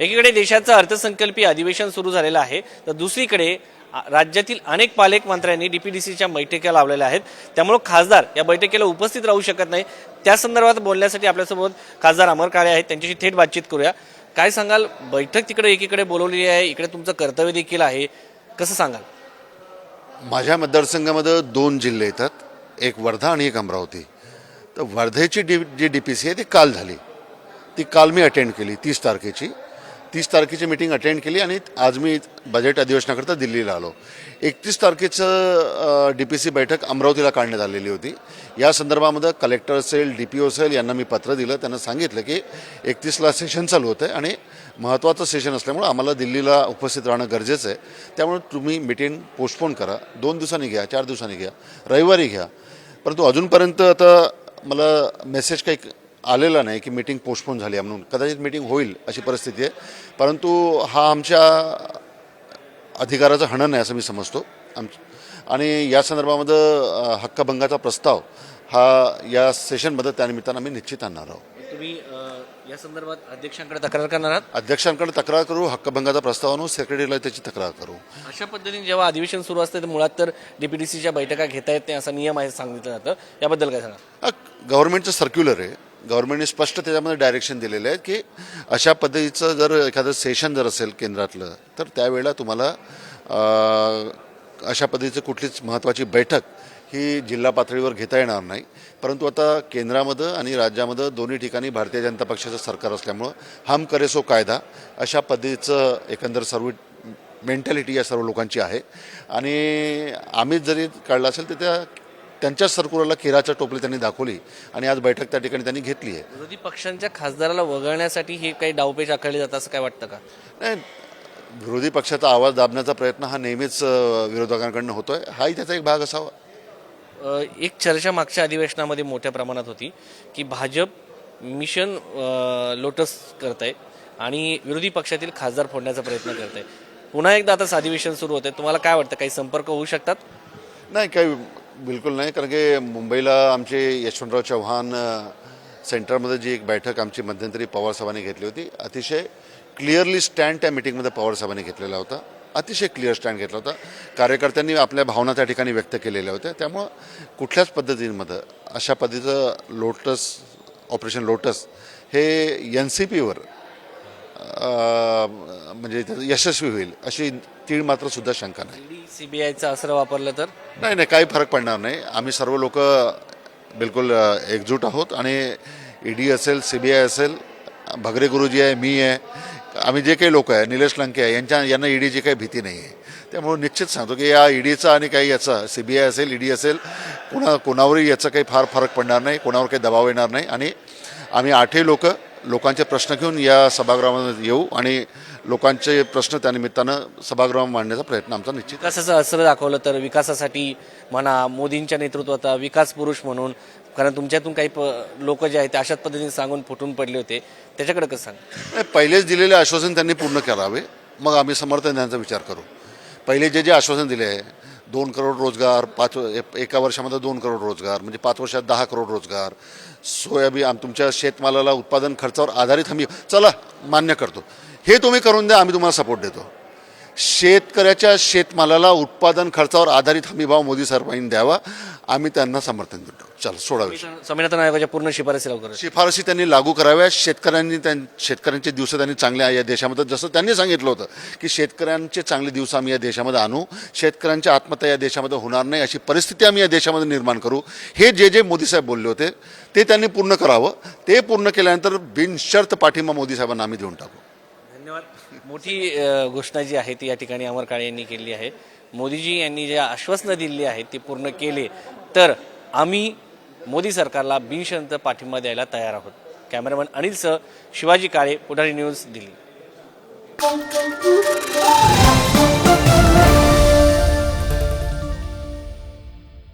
एकीकडे देशाचं अर्थसंकल्पीय अधिवेशन सुरू झालेलं आहे तर दुसरीकडे राज्यातील अनेक पालकमंत्र्यांनी डीपीडीसीच्या बैठका लावलेल्या आहेत. त्यामुळे खासदार या बैठकीला उपस्थित राहू शकत नाही. त्या संदर्भात बोलण्यासाठी आपल्यासोबत खासदार अमर काळे आहेत. त्यांच्याशी थेट बातचीत करूया. काय सांगाल? बैठक तिकडे एकीकडे बोलवलेली आहे. इकडे तुमचं कर्तव्य देखील आहे. कसं सांगाल? माझ्या मतदारसंघामध्ये दोन जिल्हे येतात. एक वर्धा आणि एक अमरावती. तर वर्धेची D G D P C आहे ती काल झाली. ती काल मी अटेंड केली तीस तारखेची. तीस तारखेची मिटिंग अटेंड केली आणि आज मी बजेट अधिवेशनाकरता दिल्लीला आलो. एकतीस तारखेचं डी पी सी बैठक अमरावतीला काढण्यात आलेली होती. या संदर्भामध्ये कलेक्टर असेल डी पी ओ असेल यांना मी पत्र दिलं. त्यांना सांगितलं की एकतीसला सेशन चालू होतं आहे आणि महत्त्वाचं सेशन असल्यामुळं आम्हाला दिल्लीला उपस्थित राहणं गरजेचं आहे. त्यामुळे तुम्ही मिटिंग पोस्टपोन करा. दोन दिवसांनी घ्या चार दिवसांनी घ्या. रविवारी घ्या. परंतु अजूनपर्यंत आता मला मेसेज काही आलेला नाही की मीटिंग पोस्टपोन झाली आहे म्हणून. कदाचित मीटिंग होईल अशी परिस्थिती आहे. परंतु हा आमच्या अधिकाराचं हनन आहे असं मी समजतो. आम आणि या संदर्भामध्ये हक्कभंगाचा प्रस्ताव हा या सेशनमध्ये त्यानिमित्तानं आम्ही निश्चित आणणार आहोत. तुम्ही या संदर्भात अध्यक्षांकडे तक्रार करणार आहात? अध्यक्षांकडे तक्रार करू हक्कभंगाचा प्रस्ताव आणू सेक्रेटरीला त्याची तक्रार करू. अशा पद्धतीने जेव्हा अधिवेशन सुरू असते तर मुळात तर डीपीडीसीच्या बैठका घेता येत नाही असा नियम आहे सांगितलं जातं. याबद्दल काय सांगा हा, गव्हर्नमेंटचं सर्क्युलर आहे. गव्हर्नमेंटने स्पष्ट त्याच्यामध्ये डायरेक्शन दिलेलं आहे की अशा पद्धतीचं जर एखादं सेशन जर असेल केंद्रातलं तर त्यावेळेला तुम्हाला अशा पद्धतीचं कुठलीच महत्त्वाची बैठक ही जिल्हा पातळीवर घेता येणार नाही. परंतु आता केंद्रामध्ये आणि राज्यामध्ये दोन्ही ठिकाणी भारतीय जनता पक्षाचं सरकार असल्यामुळं हम करेसो कायदा अशा पद्धतीचं एकंदर सर्व मेंटॅलिटी या सर्व लोकांची आहे. आणि आम्ही जरी काढला असेल तर त्या त्यांच्याच सर्क्युलरला केराच्या टोपली त्यांनी दाखवली आणि आज बैठक त्या ठिकाणी त्यांनी घेतली आहे. विरोधी पक्षांच्या खासदाराला वगळण्यासाठी हे काही डावपेच आखले जातात असं काय वाटतं का? नाही विरोधी पक्षाचा आवाज दाबण्याचा प्रयत्न हा नेहमीच विरोधकांकडनं होतोय. हाही त्याचा एक भाग असावा. एक चर्चा मागच्या अधिवेशनामध्ये मोठ्या प्रमाणात होती की भाजप मिशन लोटस करत आहे आणि विरोधी पक्षातील खासदार फोडण्याचा प्रयत्न करत आहे पुन्हा एकदा आता अधिवेशन सुरू होत तुम्हाला काय वाटतं? काही संपर्क होऊ शकतात? नाही काही बिलकुल नाही कारण की मुंबईला आमचे यशवंतराव चव्हाण सेंटरमध्ये जी एक बैठक आमची मध्यंतरी पवारसाहेबांनी घेतली होती अतिशय क्लिअरली स्टँड त्या मिटिंगमध्ये पवारसाहेबांनी घेतलेला होता. अतिशय क्लिअर स्टँड घेतला होता. कार्यकर्त्यांनी आपल्या भावना त्या ठिकाणी व्यक्त केलेल्या होत्या. त्यामुळं कुठल्याच पद्धतींमध्ये अशा पद्धतीचं लोटस ऑपरेशन लोटस हे एन सी पीवर म्हणजे त्याचं यशस्वी होईल अशी तीळ मात्र सुद्धा शंका नाही. सीबीआयचा असं वापरलं तर? नाही नाही काही फरक पडणार नाही. आम्ही सर्व लोक बिलकुल अ, एकजूट आहोत आणि ईडी असेल सी बी आय असेल भगरे गुरुजी आहे मी आहे आम्ही जे काही लोक आहे निलेश लंके आहे यांच्या यांना ईडीची काही भीती नाही आहे. त्यामुळे निश्चित सांगतो की या ईडीचा आणि काही याचा सी बी आय असेल ईडी असेल कुणा कोणावरही याचा काही फार फरक पडणार नाही कोणावर काही दबाव येणार नाही. आणि आम्ही आठही लोक लोकांचे प्रश्न घेऊन या सभागृहामध्ये येऊ आणि लोकांचे प्रश्न त्यानिमित्तानं सभागृहात मांडण्याचा प्रयत्न आमचा निश्चित विकासाचं असं दाखवलं तर विकासासाठी म्हणा मोदींच्या नेतृत्वात विकास पुरुष म्हणून कारण तुमच्यातून काही लोक जे आहेत ते अशाच पद्धतीने सांगून फुटून पडले होते. त्याच्याकडे कसं सांग? नाही पहिलेच दिलेले आश्वासन त्यांनी पूर्ण करावे. मग आम्ही समर्थन त्यांचा विचार करू. पहिले जे जे आश्वासन दिले आहे दोन करोड रोजगार पाच ए- एका वर्षामध्ये दोन करोड रोजगार म्हणजे पाच वर्षात दहा करोड रोजगार. सोयाबीन आम तुमच्या शेतमालाला उत्पादन खर्चावर आधारित हमी चला मान्य करतो. हे तुम्ही करून द्या आम्ही तुम्हाला सपोर्ट देतो. शेतकऱ्याच्या शेतमालाला उत्पादन खर्चावर आधारित हमीभाव मोदी सरकारने द्यावा आम्ही त्यांना समर्थन देतो चला सोडा विषय. संविधान आयोगाच्या पूर्ण शिफारसी लवकर शिफारसी त्यांनी लागू कराव्या. शेतकऱ्यांनी त्यां शेतकऱ्यांचे दिवस त्यांनी चांगले या देशामध्ये जसं त्यांनी सांगितलं होतं की शेतकऱ्यांचे चांगले दिवस आम्ही या देशामध्ये आणू. शेतकऱ्यांची आत्महत्या या देशामध्ये होणार नाही. अशी परिस्थिती आम्ही या देशामध्ये निर्माण करू. हे जे जे मोदी साहेब बोलले होते ते त्यांनी पूर्ण करावं. ते पूर्ण केल्यानंतर बिनशर्त पाठिंबा मोदी साहेबांना आम्ही देऊन टाकू. मोठी घोषणा जी आहे ती या ठिकाणी अमर काळे यांनी केली आहे. मोदीजी यांनी जे आश्वासनं दिली आहेत ती पूर्ण केले तर आम्ही मोदी सरकारला बिनशंत पाठिंबा द्यायला तयार आहोत. कॅमेरामन अनिलसह शिवाजी काळे पुढारी न्यूज दिल्ली.